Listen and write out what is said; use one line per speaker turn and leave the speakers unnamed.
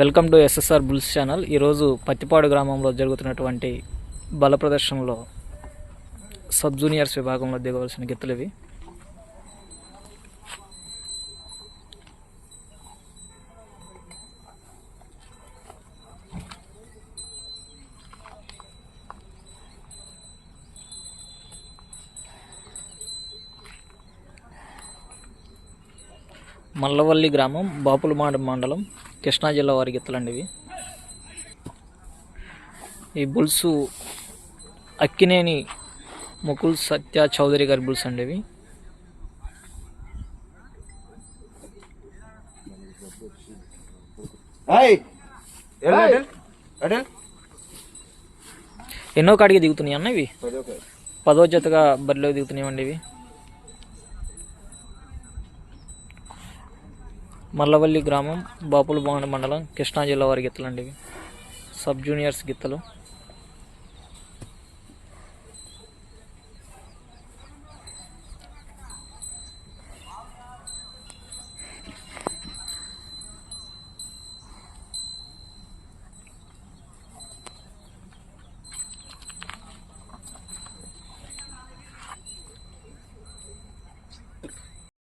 Welcome to SSR bulls channel. ఈరోజు పత్తిపాడు గ్రామంలో జరుగుతున్నటువంటి బల ప్రదర్శనలో సబ్ జూనియర్స్ విభాగంలో దిగవలసిన గిత్తలు ఇవి. మల్లవల్లి గ్రామం బాపులమాడ మండలం కృష్ణా జిల్లా వారి గిత్తలండి ఇవి ఈ బుల్సు అక్కినేని ముకుల్ సత్య చౌదరి గారి బుల్స్ అండి ఇవి ఎన్నో కాడికి దిగుతున్నాయి అన్న ఇవి? పది జతగా బరిలో దిగుతున్నాయండి ఇవి. మల్లవల్లి గ్రామం బాపులమాడ మండలం కృష్ణా జిల్లా వారి గిత్తలండి ఇవి. సబ్ జూనియర్స్ గిత్తలు.